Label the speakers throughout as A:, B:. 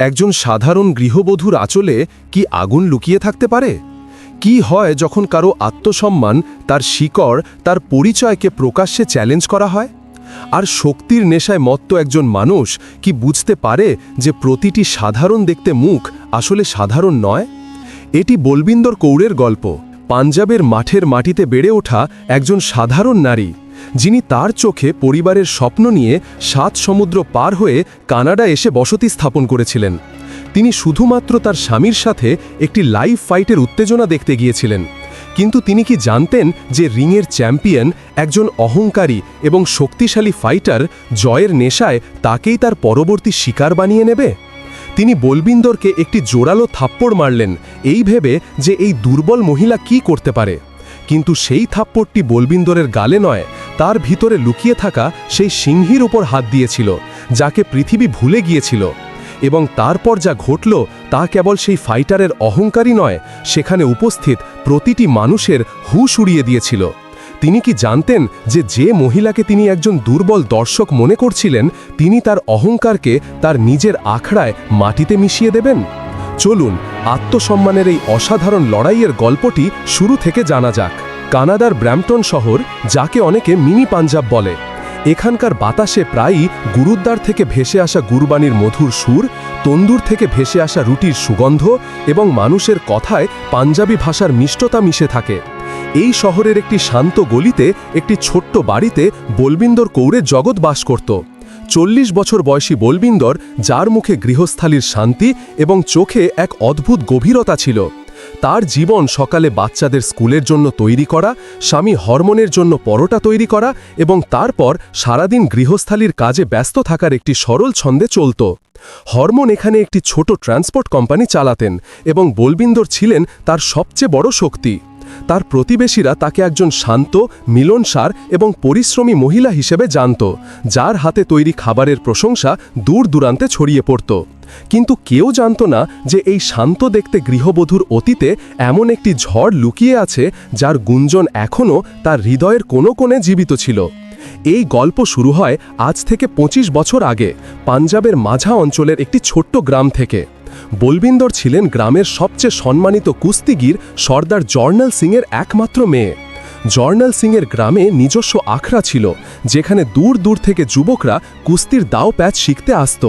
A: একজন সাধারণ গৃহবধূর আঁচলে কি আগুন লুকিয়ে থাকতে পারে? কি হয় যখন কারও আত্মসম্মান, তার শিকড়, তার পরিচয়কে প্রকাশ্যে চ্যালেঞ্জ করা হয়? আর শক্তির নেশায় মত্ত একজন মানুষ কি বুঝতে পারে যে প্রতিটি সাধারণ দেখতে মুখ আসলে সাধারণ নয়? এটি বলবিন্দর কৌরের গল্প। পাঞ্জাবের মাঠের মাটিতে বেড়ে ওঠা একজন সাধারণ নারী যিনি তার চোখে পরিবারের স্বপ্ন নিয়ে সাত সমুদ্র পার হয়ে কানাডা এসে বসতি স্থাপন করেছিলেন। তিনি শুধুমাত্র তার স্বামীর সাথে একটি লাইভ ফাইটের উত্তেজনা দেখতে গিয়েছিলেন। কিন্তু তিনি কি জানতেন যে রিংয়ের চ্যাম্পিয়ন একজন অহংকারী এবং শক্তিশালী ফাইটার জয়ের নেশায় তাকেই তার পরবর্তী শিকার বানিয়ে নেবে? তিনি বলবিন্দরকে একটি জোরালো থাপ্পড় মারলেন, এই ভেবে যে এই দুর্বল মহিলা কি করতে পারে। কিন্তু সেই থাপ্পড়টি বলবিন্দরের গালে নয় তার ভিতরে লুকিয়ে থাকা সেই সিংহীর উপর হাত দিয়েছিল, যাকে পৃথিবী ভুলে গিয়েছিল। এবং তারপর যা ঘটল তা কেবল সেই ফাইটারের অহংকারই নয়, সেখানে উপস্থিত প্রতিটি মানুষের হুশ উড়িয়ে দিয়েছিল। তিনি কি জানতেন যে যে মহিলাকে তিনি একজন দুর্বল দর্শক মনে করছিলেন, তিনি তার অহংকারকে তার নিজের আখড়ায় মাটিতে মিশিয়ে দেবেন? চলুন, আত্মসম্মানের এই অসাধারণ লড়াইয়ের গল্পটি শুরু থেকে জানা যাক। কানাডার ব্র্যাম্পটন শহর, যাকে অনেকে মিনি পাঞ্জাব বলে। এখানকার বাতাসে প্রায়ই গুরুদ্বার থেকে ভেসে আসা গুরবানির মধুর সুর, তন্দুর থেকে ভেসে আসা রুটির সুগন্ধ এবং মানুষের কথায় পাঞ্জাবি ভাষার মিষ্টতা মিশে থাকে। এই শহরের একটি শান্ত গলিতে একটি ছোট্ট বাড়িতে বলবিন্দর কৌরে জগৎ বাস করত। চল্লিশ বছর বয়সী বলবিন্দর যার মুখে গৃহস্থালির শান্তি এবং চোখে এক অদ্ভুত গভীরতা ছিল। তার জীবন সকালে বাচ্চাদের স্কুলের জন্য তৈরি করা, স্বামী হরমোনের জন্য পরোটা তৈরি করা এবং তারপর সারাদিন গৃহস্থালির কাজে ব্যস্ত থাকার একটি সরল ছন্দে চলত। হরমোন এখানে একটি ছোট ট্রান্সপোর্ট কোম্পানি চালাতেন এবং বলবিন্দর ছিলেন তার সবচেয়ে বড় শক্তি। তার প্রতিবেশীরা তাকে একজন শান্ত, মিলনসার এবং পরিশ্রমী মহিলা হিসেবে জানত, যার হাতে তৈরি খাবারের প্রশংসা দূর দূরান্তে ছড়িয়ে পড়ত। কিন্তু কেউ জানত না যে এই শান্ত দেখতে গৃহবধূর অতীতে এমন একটি ঝড় লুকিয়ে আছে যার গুঞ্জন এখনও তার হৃদয়ের কোনো কোণে জীবিত ছিল। এই গল্প শুরু হয় আজ থেকে ২৫ বছর আগে পাঞ্জাবের মাঝা অঞ্চলের একটি ছোট্ট গ্রাম থেকে। বলবিন্দর ছিলেন গ্রামের সবচেয়ে সম্মানিত কুস্তিগির সর্দার জর্নাল সিংয়ের একমাত্র মেয়ে। জর্নাল সিংয়ের গ্রামে নিজস্ব আখড়া ছিল, যেখানে দূর দূর থেকে যুবকরা কুস্তির দাও প্যাচ শিখতে আসত।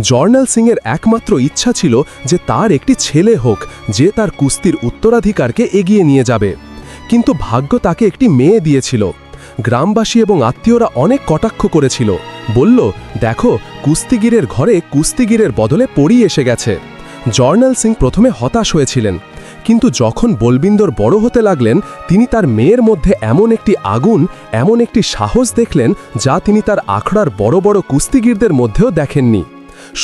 A: জর্নাল সিংয়ের একমাত্র ইচ্ছা ছিল যে তার একটি ছেলে হোক, যে তার কুস্তির উত্তরাধিকারকে এগিয়ে নিয়ে যাবে। কিন্তু ভাগ্য তাকে একটি মেয়ে দিয়েছিল। গ্রামবাসী এবং আত্মীয়রা অনেক কটাক্ষ করেছিল। বলল, দেখো, কুস্তিগিরের ঘরে কুস্তিগিরের বদলে পড়ি এসে গেছে। জর্নাল সিং প্রথমে হতাশ হয়েছিলেন। কিন্তু যখন বলবিন্দর বড় হতে লাগলেন, তিনি তার মেয়ের মধ্যে এমন একটি আগুন, এমন একটি সাহস দেখলেন যা তিনি তার আখড়ার বড় বড় কুস্তিগিরদের মধ্যেও দেখেননি।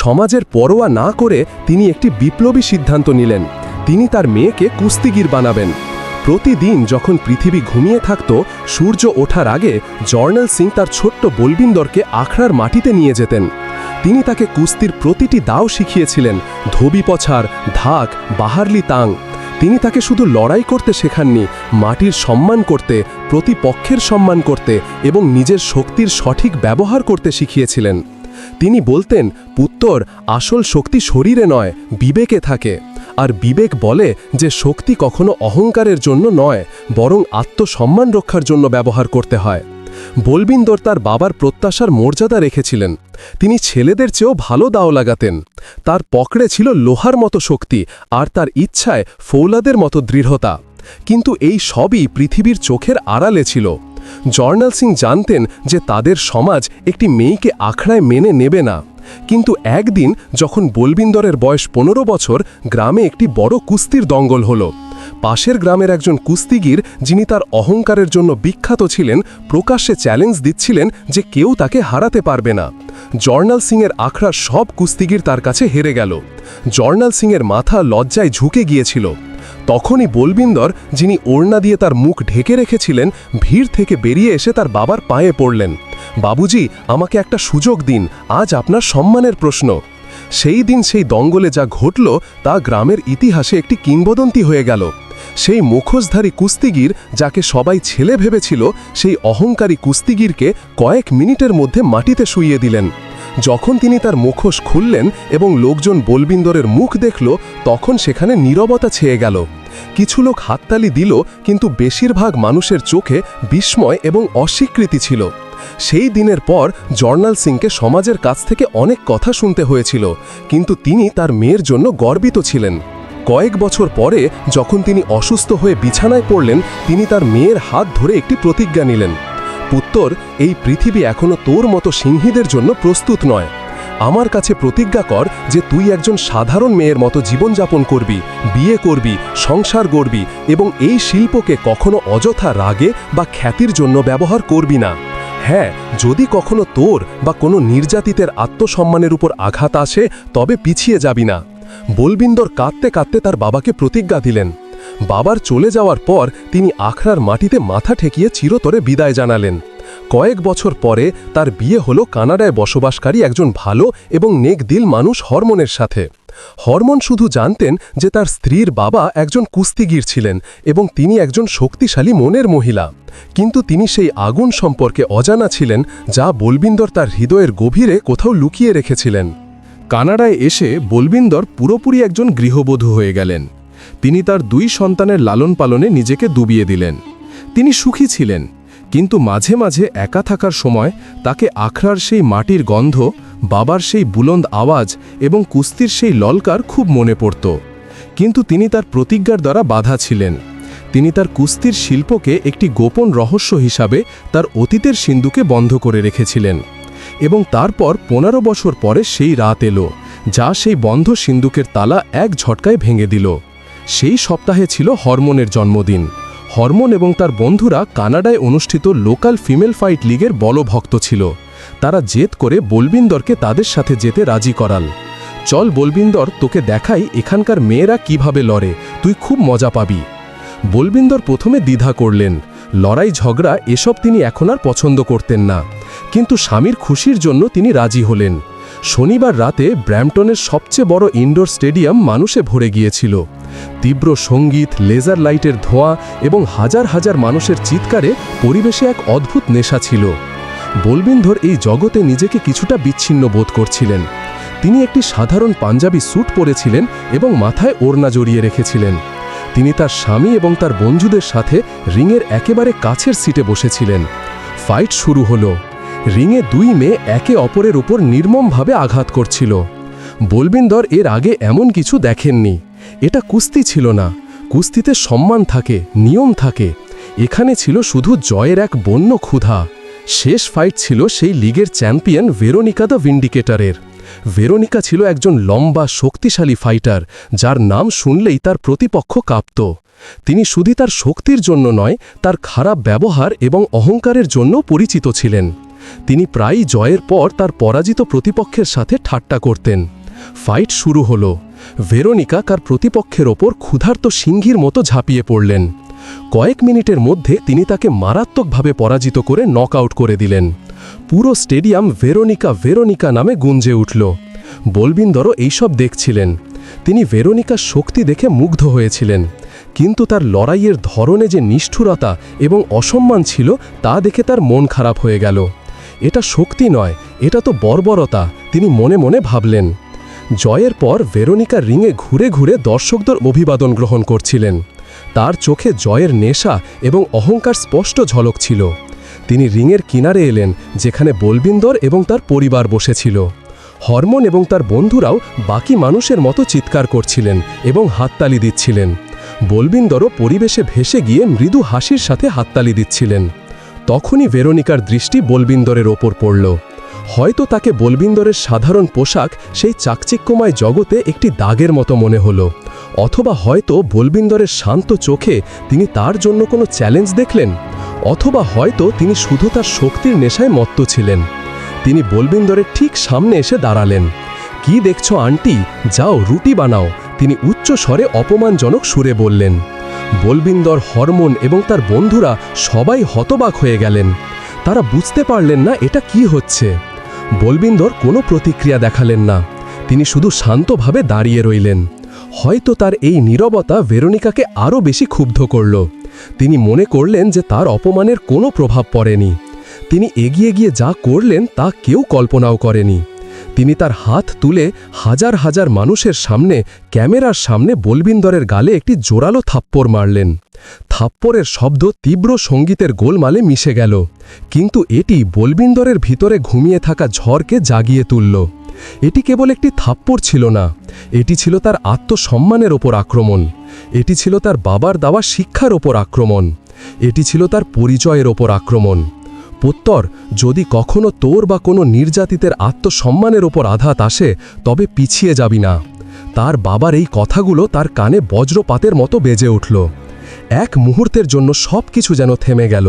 A: সমাজের পরোয়া না করে তিনি একটি বিপ্লবী সিদ্ধান্ত নিলেন। তিনি তার মেয়েকে কুস্তিগির বানাবেন। প্রতিদিন যখন পৃথিবী ঘুমিয়ে থাকত, সূর্য ওঠার আগে জর্নাল সিং তার ছোট্ট বলবিন্দরকে আখড়ার মাটিতে নিয়ে যেতেন। তিনি তাকে কুস্তির প্রতিটি দাও শিখিয়েছিলেন, ধোবি পছার, ধাক, বাহারলি তাং। তিনি তাকে শুধু লড়াই করতে শেখাননি, মাটির সম্মান করতে, প্রতিপক্ষের সম্মান করতে এবং নিজের শক্তির সঠিক ব্যবহার করতে শিখিয়েছিলেন। তিনি বলতেন, পুত্তর, আসল শক্তি শরীরে নয়, বিবেকে থাকে। আর বিবেক বলে যে শক্তি কখনো অহংকারের জন্য নয়, বরং আত্মসম্মান রক্ষার জন্য ব্যবহার করতে হয়। বলবিন্দর তার বাবার প্রত্যাশার মর্যাদা রেখেছিলেন। তিনি ছেলেদের চেয়েও ভালো দাও লাগাতেন। তার পকড়ে ছিল লোহার মতো শক্তি, আর তার ইচ্ছায় ফৌলাদের মতো দৃঢ়তা। কিন্তু এই সবই পৃথিবীর চোখের আড়ালে ছিল। জর্নাল সিং জানতেন যে তাদের সমাজ একটি মেয়েকে আখড়ায় মেনে নেবে না। কিন্তু একদিন যখন বলবিন্দরের বয়স পনেরো বছর, গ্রামে একটি বড় কুস্তির দঙ্গল হলো। পাশের গ্রামের একজন কুস্তিগির, যিনি তার অহংকারের জন্য বিখ্যাত ছিলেন, প্রকাশ্যে চ্যালেঞ্জ দিচ্ছিলেন যে কেউ তাকে হারাতে পারবে না। জর্নাল সিংয়ের আখড়ার সব কুস্তিগির তার কাছে হেরে গেল। জর্নাল সিংয়ের মাথা লজ্জায় ঝুঁকে গিয়েছিল। তখনই বলবিন্দর, যিনি ওড়না দিয়ে তার মুখ ঢেকে রেখেছিলেন, ভিড় থেকে বেরিয়ে এসে তার বাবার পায়ে পড়লেন। বাবুজি, আমাকে একটা সুযোগ দিন, আজ আপনার সম্মানের প্রশ্ন। সেই দিন সেই দঙ্গলে যা ঘটল, তা গ্রামের ইতিহাসে একটি কিংবদন্তি হয়ে গেল। সেই মুখোশধারী কুস্তিগির, যাকে সবাই ছেলে ভেবেছিল, সেই অহংকারী কুস্তিগিরকে কয়েক মিনিটের মধ্যে মাটিতে শুইয়ে দিলেন। যখন তিনি তার মুখোশ খুললেন এবং লোকজন বলবিন্দরের মুখ দেখল, তখন সেখানে নীরবতা ছেয়ে গেল। কিছু লোক হাততালি দিল, কিন্তু বেশিরভাগ মানুষের চোখে বিস্ময় এবং অস্বীকৃতি ছিল। সেই দিনের পর জর্নাল সিংকে সমাজের কাছ থেকে অনেক কথা শুনতে হয়েছিল, কিন্তু তিনি তার মেয়ের জন্য গর্বিত ছিলেন। কয়েক বছর পরে যখন তিনি অসুস্থ হয়ে বিছানায় পড়লেন, তিনি তার মেয়ের হাত ধরে একটি প্রতিজ্ঞা নিলেন। পুত্তর, এই পৃথিবী এখনও তোর মতো সিংহীদের জন্য প্রস্তুত নয়। আমার কাছে প্রতিজ্ঞা কর যে তুই একজন সাধারণ মেয়ের মতো জীবনযাপন করবি, বিয়ে করবি, সংসার গড়বি এবং এই শিল্পকে কখনো অযথা রাগে বা খ্যাতির জন্য ব্যবহার করবি না। হ্যাঁ যদি কখনো তোর বা কোনো নির্যাতিতের আত্মসম্মানের উপর আঘাত আসে, তবে পিছিয়ে যাবি না। বলবিন্দর কাঁদতে কাঁদতে তার বাবাকে প্রতিজ্ঞা দিলেন। বাবার চলে যাওয়ার পর তিনি আখড়ার মাটিতে মাথা ঠেকিয়ে চিরতরে বিদায় জানালেন। কয়েক বছর পরে তার বিয়ে হলো কানাডায় বসবাসকারী একজন ভালো এবং নেকদিল মানুষ হরমোনের সাথে। হরমোন শুধু জানতেন যে তার স্ত্রীর বাবা একজন কুস্তিগির ছিলেন এবং তিনি একজন শক্তিশালী মনের মহিলা। কিন্তু তিনি সেই আগুন সম্পর্কে অজানা ছিলেন, যা বলবিন্দর তার হৃদয়ের গভীরে কোথাও লুকিয়ে রেখেছিলেন। কানাডায় এসে বলবিন্দর পুরোপুরি একজন গৃহবধূ হয়ে গেলেন। তিনি তার দুই সন্তানের লালন পালনে নিজেকে ডুবিয়ে দিলেন। তিনি সুখী ছিলেন, কিন্তু মাঝে মাঝে একা থাকার সময় তাকে আখড়ার সেই মাটির গন্ধ, বাবার সেই বুলন্দ আওয়াজ এবং কুস্তির সেই ললকার খুব মনে পড়ত। কিন্তু তিনি তার প্রতিজ্ঞার দ্বারা বাধা ছিলেন। তিনি তার কুস্তির শিল্পকে একটি গোপন রহস্য হিসাবে তার অতীতের সিন্ধুকে বন্ধ করে রেখেছিলেন এবং তারপর পনেরো বছর পরে সেই রাত এলো, যা সেই বন্ধ সিন্ধুকের তালা এক ঝটকায় ভেঙে দিল। সেই সপ্তাহে ছিল হরমোনের জন্মদিন। হরমোন এবং তার বন্ধুরা কানাডায় অনুষ্ঠিত লোকাল ফিমেল ফাইট লিগের বলভক্ত ছিল। তারা জেদ করে বলবিন্দরকে তাদের সাথে যেতে রাজি করাল। চল বলবিন্দর, তোকে দেখাই এখানকার মেয়েরা কীভাবে লড়ে, তুই খুব মজা পাবি। বলবিন্দর প্রথমে দ্বিধা করলেন। লড়াই ঝগড়া এসব তিনি এখন আর পছন্দ করতেন না। কিন্তু স্বামীর খুশির জন্য তিনি রাজি হলেন। শনিবার রাতে ব্র্যাম্পটনের সবচেয়ে বড় ইনডোর স্টেডিয়াম মানুষে ভরে গিয়েছিল। তীব্র সংগীত, লেজার লাইটের ধোঁয়া এবং হাজার হাজার মানুষের চিৎকারে পরিবেশে এক অদ্ভুত নেশা ছিল। বলবিন্ধর এই জগতে নিজেকে কিছুটা বিচ্ছিন্ন বোধ করছিলেন। তিনি একটি সাধারণ পাঞ্জাবি স্যুট পরেছিলেন এবং মাথায় ওড়না জড়িয়ে রেখেছিলেন। তিনি তার স্বামী এবং তার বন্ধুদের সাথে রিংয়ের একেবারে কাছের সিটে বসেছিলেন। ফাইট শুরু হলো। রিংয়ে দুই মেয়ে একে অপরের উপর নির্মমভাবে আঘাত করছিল। বলবিন্দর এর আগে এমন কিছু দেখেননি। এটা কুস্তি ছিল না। কুস্তিতে সম্মান থাকে, নিয়ম থাকে। এখানে ছিল শুধু জয়ের এক বন্য ক্ষুধা। শেষ ফাইট ছিল সেই লিগের চ্যাম্পিয়ন ভেরোনিকা দ্য ভিন্ডিকেটারের। ভেরোনিকা ছিল একজন লম্বা, শক্তিশালী ফাইটার, যার নাম শুনলেই তার প্রতিপক্ষ কাঁপত। তিনি শুধু তার শক্তির জন্য নয়, তার খারাপ ব্যবহার এবং অহংকারের জন্য পরিচিত ছিলেন। তিনি প্রায়ই জয়ের পর তার পরাজিত প্রতিপক্ষের সাথে ঠাট্টা করতেন। ফাইট শুরু হলো। ভেরোনিকা কার প্রতিপক্ষের ওপর ক্ষুধার্ত সিংহীর মতো ঝাঁপিয়ে পড়লেন। কয়েক মিনিটের মধ্যে তিনি তাকে মারাত্মকভাবে পরাজিত করে নকআউট করে দিলেন। পুরো স্টেডিয়াম ভেরোনিকা ভেরোনিকা নামে গুঞ্জে উঠল। বলবিন্দরও এইসব দেখছিলেন। তিনি ভেরোনিকার শক্তি দেখে মুগ্ধ হয়েছিলেন। কিন্তু তার লড়াইয়ের ধরনে যে নিষ্ঠুরতা এবং অসম্মান ছিল তা দেখে তার মন খারাপ হয়ে গেল। এটা শক্তি নয়, এটা তো বর্বরতা, তিনি মনে মনে ভাবলেন। জয়ের পর ভেরোনিকা রিংয়ে ঘুরে ঘুরে দর্শকদের অভিবাদন গ্রহণ করছিলেন। তার চোখে জয়ের নেশা এবং অহংকার স্পষ্ট ঝলক ছিল। তিনি রিংয়ের কিনারে এলেন, যেখানে বলবিন্দর এবং তার পরিবার বসেছিল। হরমোন এবং তার বন্ধুরাও বাকি মানুষের মতো চিৎকার করছিলেন এবং হাততালি দিচ্ছিলেন। বলবিন্দরও পরিবেশে ভেসে গিয়ে মৃদু হাসির সাথে হাততালি দিচ্ছিলেন। তখনই ভেরোনিকার দৃষ্টি বলবিন্দরের ওপর পড়ল। হয়তো তাকে বলবিন্দরের সাধারণ পোশাক সেই চাকচিক্যময় জগতে একটি দাগের মতো মনে হলো, অথবা হয়তো বলবিন্দরের শান্ত চোখে তিনি তার জন্য কোনো চ্যালেঞ্জ দেখলেন, অথবা হয়তো তিনি শুধু তার শক্তির নেশায় মত্ত ছিলেন। তিনি বলবিন্দরের ঠিক সামনে এসে দাঁড়ালেন। কি দেখছ আন্টি? যাও রুটি বানাও। তিনি উচ্চ স্বরে অপমানজনক সুরে বললেন। বলবিন্দর হরমোন এবং তার বন্ধুরা সবাই হতবাক হয়ে গেলেন। তারা বুঝতে পারলেন না এটা কি হচ্ছে। বলবিন্দর কোনো প্রতিক্রিয়া দেখালেন না। তিনি শুধু শান্তভাবে দাঁড়িয়ে রইলেন। হয়তো তার এই নীরবতা ভেরোনিকাকে আরও বেশি ক্ষুব্ধ করল। তিনি মনে করলেন যে তার অপমানের কোনো প্রভাব পড়েনি। তিনি এগিয়ে গিয়ে যা করলেন তা কেউ কল্পনাও করেনি। তিনি তার হাত তুলে হাজার হাজার মানুষের সামনে, ক্যামেরার সামনে বলবিন্দরের গালে একটি জোরালো থাপ্পড় মারলেন। থাপ্পড়ের শব্দ তীব্র সঙ্গীতের গোলমালে মিশে গেল, কিন্তু এটি বলবিন্দরের ভিতরে ঘুমিয়ে থাকা ঝড়কে জাগিয়ে তুলল। এটি কেবল একটি থাপ্পড় ছিল না, এটি ছিল তার আত্মসম্মানের ওপর আক্রমণ, এটি ছিল তার বাবার দেওয়া শিক্ষার ওপর আক্রমণ, এটি ছিল তার পরিচয়ের ওপর আক্রমণ। পুত্তর, যদি কখনো তোর বা কোনো নির্যাতিতের আত্মসম্মানের ওপর আঘাত আসে, তবে পিছিয়ে যাবি না। তার বাবার এই কথাগুলো তার কানে বজ্রপাতের মতো বেজে উঠল। এক মুহূর্তের জন্য সব কিছু যেন থেমে গেল।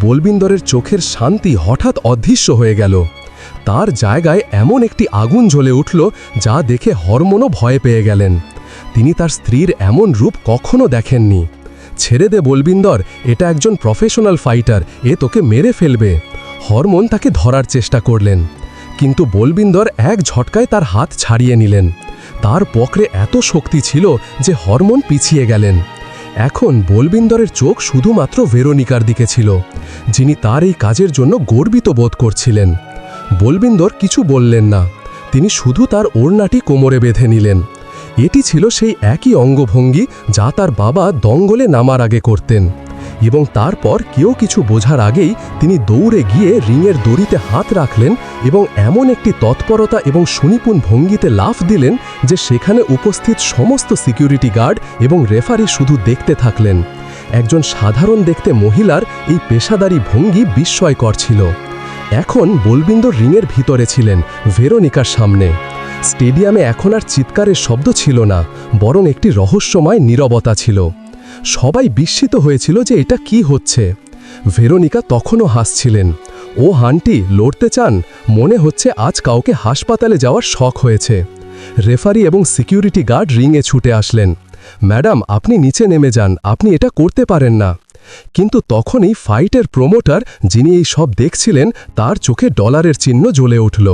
A: বলবিন্দরের চোখের শান্তি হঠাৎ অদৃশ্য হয়ে গেল। তার জায়গায় এমন একটি আগুন জ্বলে উঠল, যা দেখে হরমোনও ভয় পেয়ে গেলেন। তিনি তার স্ত্রীর এমন রূপ কখনো দেখেননি। ছেড়ে দে বলবিন্দর, এটা একজন প্রফেশনাল ফাইটার এ তোকে মেরে ফেলবে। হরমোন তাকে ধরার চেষ্টা করলেন, কিন্তু বলবিন্দর এক ঝটকায় তার হাত ছাড়িয়ে নিলেন। তার পকরে এত শক্তি ছিল যে হরমোন পিছিয়ে গেলেন। এখন বলবিন্দরের চোখ শুধুমাত্র ভেরোনিকার দিকে ছিল, যিনি তার এই কাজের জন্য গর্বিত বোধ করছিলেন। বলবিন্দর কিছু বললেন না, তিনি শুধু তার ওড়নাটি কোমরে বেঁধে নিলেন। এটি ছিল সেই একই অঙ্গভঙ্গি যা তার বাবা দঙ্গলে নামার আগে করতেন। এবং তারপর কেউ কিছু বোঝার আগেই তিনি দৌড়ে গিয়ে রিংয়ের দড়িতে হাত রাখলেন এবং এমন একটি তৎপরতা এবং সুনিপুণ ভঙ্গিতে লাফ দিলেন যে সেখানে উপস্থিত সমস্ত সিকিউরিটি গার্ড এবং রেফারি শুধু দেখতে থাকলেন। একজন সাধারণ দেখতে মহিলার এই পেশাদারি ভঙ্গি বিস্ময়কর ছিল। এখন বলবিন্দর রিংয়ের ভিতরে ছিলেন, ভেরোনিকার সামনে। স্টেডিয়ামে এখন আর চিৎকারের শব্দ ছিল না, বরং একটি রহস্যময় নীরবতা ছিল। সবাই বিস্মিত হয়েছিল যে এটা কি হচ্ছে। ভেরোনিকা তখনও হাসছিলেন। ও হান্টি, লড়তে চান? মনে হচ্ছে আজ কাউকে হাসপাতালে যাওয়ার শখ হয়েছে। রেফারি এবং সিকিউরিটি গার্ড রিংয়ে ছুটে আসলেন। ম্যাডাম, আপনি নিচে নেমে যান। আপনি এটা করতে পারেন না। কিন্তু তখনই ফাইটের প্রমোটার যিনি এই সব দেখছিলেন, তার চোখে ডলারের চিহ্ন জ্বলে উঠল।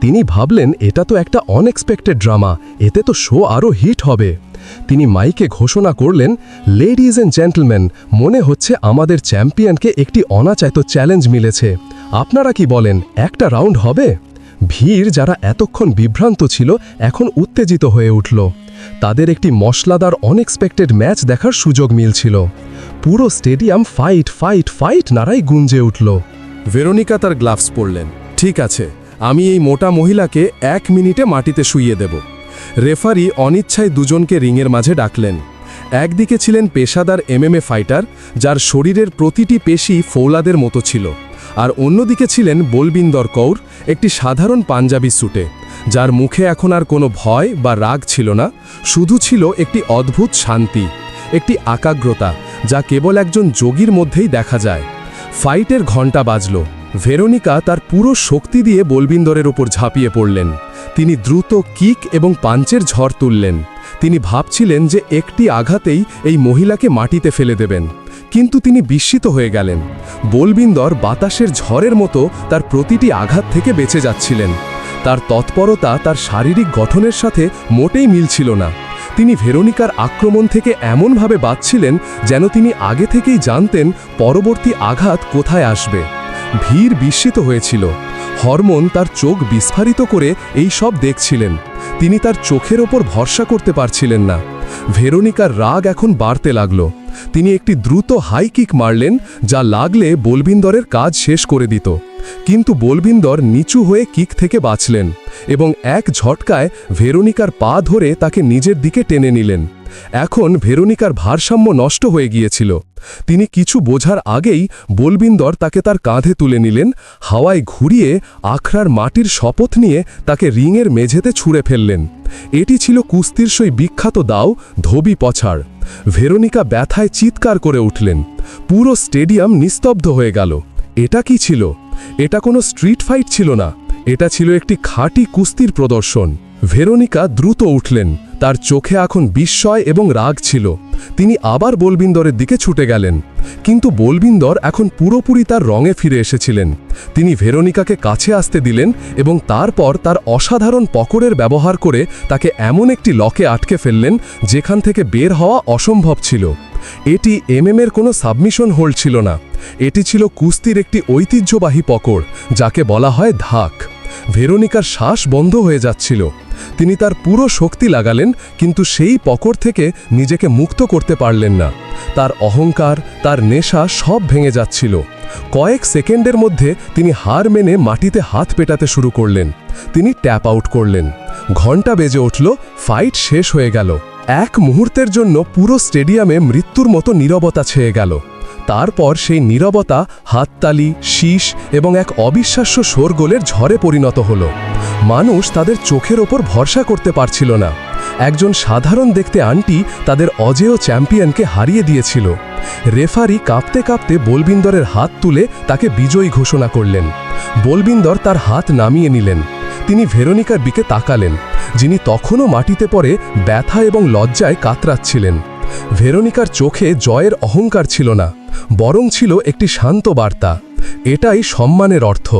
A: তিনি ভাবলেন, এটা তো একটা অনএক্সপেক্টেড ড্রামা এতে তো শো আরও হিট হবে। তিনি মাইকে ঘোষণা করলেন লেডিজ অ্যান্ড জেন্টলম্যান মনে হচ্ছে আমাদের চ্যাম্পিয়নকে একটি অনাচায়ত চ্যালেঞ্জ মিলেছে। আপনারা কি বলেন, একটা রাউন্ড হবে? ভিড় যারা এতক্ষণ বিভ্রান্ত ছিল, এখন উত্তেজিত হয়ে উঠল। তাদের একটি মশলাদার অনএক্সপেক্টেড ম্যাচ দেখার সুযোগ মিলছিল। পুরো স্টেডিয়াম ফাইট ফাইট ফাইট নারাই গুঞ্জে উঠল।
B: ভেরোনিকা তার গ্লাভস পরলেন। ঠিক আছে, আমি এই মোটা মহিলাকে এক মিনিটে মাটিতে শুইয়ে দেব। রেফারি অনিচ্ছায় দুজনকে রিংয়ের মাঝে ডাকলেন। একদিকে ছিলেন পেশাদার এমএমএ ফাইটার যার শরীরের প্রতিটি পেশি ফৌলাদের মতো ছিল। আর অন্যদিকে ছিলেন বলবিন্দর কৌর, একটি সাধারণ পাঞ্জাবি স্যুটে। যার মুখে এখন আর কোনো ভয় বা রাগ ছিল না, শুধু ছিল একটি অদ্ভুত শান্তি, একটি একাগ্রতা যা কেবল একজন যোগীর মধ্যেই দেখা যায়। ফাইটের ঘণ্টা বাজল। ভেরোনিকা তার পুরো শক্তি দিয়ে বলবিন্দরের ওপর ঝাঁপিয়ে পড়লেন। তিনি দ্রুত কিক এবং পাঞ্চের ঝড় তুললেন। তিনি ভাবছিলেন যে একটি আঘাতেই এই মহিলাকে মাটিতে ফেলে দেবেন। কিন্তু তিনি বিস্মিত হয়ে গেলেন। বলবিন্দর বাতাসের ঝড়ের মতো তার প্রতিটি আঘাত থেকে বেঁচে যাচ্ছিলেন। তার তৎপরতা তার শারীরিক গঠনের সাথে মোটেই মিলছিল না। তিনি ভেরোনিকার আক্রমণ থেকে এমনভাবে বাঁচছিলেন যেন তিনি আগে থেকেই জানতেন পরবর্তী আঘাত কোথায় আসবে। ভিড় বিস্মিত হয়েছিল। হরমোন তার চোখ বিস্ফারিত করে এই সব দেখছিলেন। তিনি তার চোখের ওপর ভরসা করতে পারছিলেন না। ভেরোনিকার রাগ এখন বাড়তে লাগল। তিনি একটি দ্রুত হাই কিক মারলেন, যা লাগলে বলবিন্দরের কাজ শেষ করে দিত। কিন্তু বলবিন্দর নিচু হয়ে কিক থেকে বাঁচলেন এবং এক ঝটকায় ভেরোনিকার পা ধরে তাকে নিজের দিকে টেনে নিলেন। এখন ভেরোনিকার ভারসাম্য নষ্ট হয়ে গিয়েছিল। তিনি কিছু বোঝার আগেই বলবিন্দর তাকে তার কাঁধে তুলে নিলেন, হাওয়ায় ঘুরিয়ে আখড়ার মাটির শপথ নিয়ে তাকে রিংয়ের মেঝেতে ছুঁড়ে ফেললেন। এটি ছিল কুস্তির সেই বিখ্যাত দাও, ধোবি পছাড়। ভেরোনিকা ব্যথায় চিৎকার করে উঠলেন। পুরো স্টেডিয়াম নিস্তব্ধ হয়ে গেল। এটা কি ছিল? এটা কোনো স্ট্রিট ফাইট ছিল না। এটা ছিল একটি খাঁটি কুস্তির প্রদর্শন। ভেরোনিকা দ্রুত উঠলেন। তার চোখে এখন বিস্ময় এবং রাগ ছিল। তিনি আবার বলবিন্দরের দিকে ছুটে গেলেন। কিন্তু বলবিন্দর এখন পুরোপুরি তার রঙে ফিরে এসেছিলেন। তিনি ভেরোনিকাকে কাছে আসতে দিলেন এবং তারপর তার অসাধারণ পকড়ের ব্যবহার করে তাকে এমন একটি লকে আটকে ফেললেন, যেখান থেকে বের হওয়া অসম্ভব ছিল। এটি এমএমের কোনো সাবমিশন হোল্ড ছিল না। এটি ছিল কুস্তির একটি ঐতিহ্যবাহী পকড়, যাকে বলা হয় ধাক। ভেরোনিকার শ্বাস বন্ধ হয়ে যাচ্ছিল। তিনি তার পুরো শক্তি লাগালেন, কিন্তু সেই পকর থেকে নিজেকে মুক্ত করতে পারলেন না। তার অহংকার, তার নেশা সব ভেঙে যাচ্ছিল। কয়েক সেকেন্ডের মধ্যে তিনি হার মেনে মাটিতে হাত পেটাতে শুরু করলেন। তিনি ট্যাপ আউট করলেন। ঘণ্টা বেজে উঠল, ফাইট শেষ হয়ে গেল। এক মুহূর্তের জন্য পুরো স্টেডিয়ামে মৃত্যুর মতো নীরবতা ছেয়ে গেল। তারপর সেই নীরবতা হাততালি, শীষ এবং এক অবিশ্বাস্য শোরগোলের ঝড়ে পরিণত হল। মানুষ তাদের চোখের ওপর ভরসা করতে পারছিল না। একজন সাধারণ দেখতে আন্টি তাদের অজেয় চ্যাম্পিয়নকে হারিয়ে দিয়েছিল। রেফারি কাঁপতে কাঁপতে বলবিন্দরের হাত তুলে তাকে বিজয়ী ঘোষণা করলেন। বলবিন্দর তার হাত নামিয়ে নিলেন। তিনি ভেরোনিকার দিকে তাকালেন, যিনি তখনও মাটিতে পড়ে ব্যথা এবং লজ্জায় কাতরাচ্ছিলেন। ভেরোনিকার চোখে জয়ের অহংকার ছিল না। বরং ছিল একটি শান্ত বার্তা। এটাই সম্মানের অর্থ।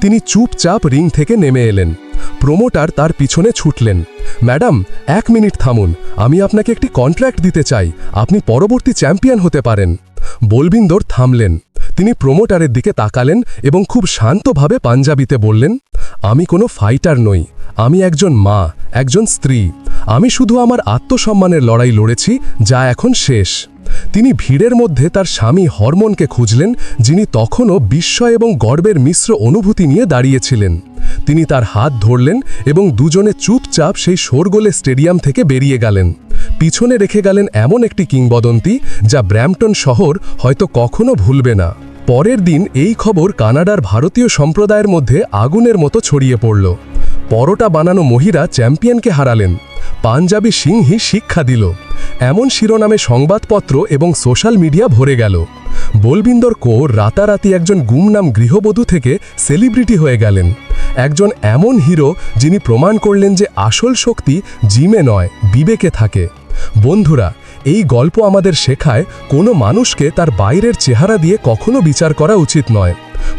B: তিনি চুপচাপ রিং থেকে নেমে এলেন। প্রমোটার তার পিছনে ছুটলেন। ম্যাডাম, এক মিনিট থামুন। আমি আপনাকে একটি কন্ট্রাক্ট দিতে চাই। আপনি পরবর্তী চ্যাম্পিয়ন হতে পারেন। বলবিন্দর থামলেন। তিনি প্রমোটারের দিকে তাকালেন এবং খুব শান্তভাবে পাঞ্জাবিতে বললেন আমি কোনো ফাইটার নই। আমি একজন মা, একজন স্ত্রী। আমি শুধু আমার আত্মসম্মানের লড়াই লড়েছি, যা এখন শেষ। তিনি ভিড়ের মধ্যে তার স্বামী হরমোনকে খুঁজলেন, যিনি তখনও বিস্ময় এবং গর্বের মিশ্র অনুভূতি নিয়ে দাঁড়িয়েছিলেন। তিনি তার হাত ধরলেন এবং দুজনে চুপচাপ সেই শোরগোলে স্টেডিয়াম থেকে বেরিয়ে গেলেন। পিছনে রেখে গেলেন এমন একটি কিংবদন্তি, যা ব্র্যাম্পটন শহর হয়তো কখনো ভুলবে না। পরের দিন এই খবর কানাডার ভারতীয় সম্প্রদায়ের মধ্যে আগুনের মতো ছড়িয়ে পড়ল। পরোটা বানানো মহিলা চ্যাম্পিয়নকে হারালেন। পাঞ্জাবি সিংহি শিক্ষা দিল। এমন শিরোনামে সংবাদপত্র এবং সোশ্যাল মিডিয়া ভরে গেল। বলবিন্দর কৌর রাতারাতি একজন গুমনাম গৃহবধূ থেকে সেলিব্রিটি হয়ে গেলেন। একজন এমন হিরো যিনি প্রমাণ করলেন যে আসল শক্তি জিমে নয়, বিবেকে থাকে। বন্ধুরা এই গল্প আমাদের শেখায় কোনো মানুষকে তার বাইরের চেহারা দিয়ে কখনো বিচার করা উচিত নয়।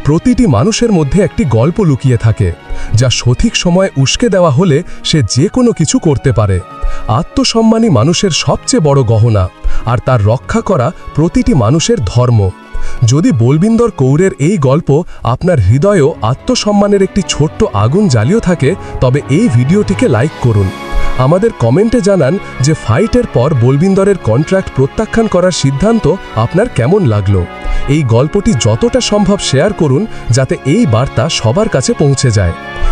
B: প্রতিটি মানুষের মধ্যে একটি গল্প লুকিয়ে থাকে, যা সঠিক সময়ে উস্কে দেওয়া হলে সে যে কোনো কিছু করতে পারে। আত্মসম্মানী মানুষের সবচেয়ে বড় গহনা, আর তার রক্ষা করা প্রতিটি মানুষের ধর্ম। যদি বলবিন্দর কৌরের এই গল্প আপনার হৃদয়েও আত্মসম্মানের একটি ছোট্ট আগুন জ্বালিয়ে থাকে, তবে এই ভিডিওটিকে লাইক করুন। আমাদের কমেন্টে জানান যে ফাইটের পর বলবিন্দরের কন্ট্রাক্ট প্রত্যাখ্যান করার সিদ্ধান্ত আপনার কেমন লাগল। এই গল্পটি যতটা সম্ভব শেয়ার করুন যাতে এই বার্তা সবার কাছে পৌঁছে যায়।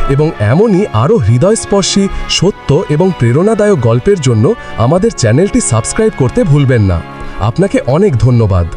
B: এবং এমনই আরও হৃদয়স্পর্শী, সত্য এবং প্রেরণাদায়ক গল্পের জন্য আমাদের চ্যানেলটি সাবস্ক্রাইব করতে ভুলবেন না। আপনাকে অনেক ধন্যবাদ।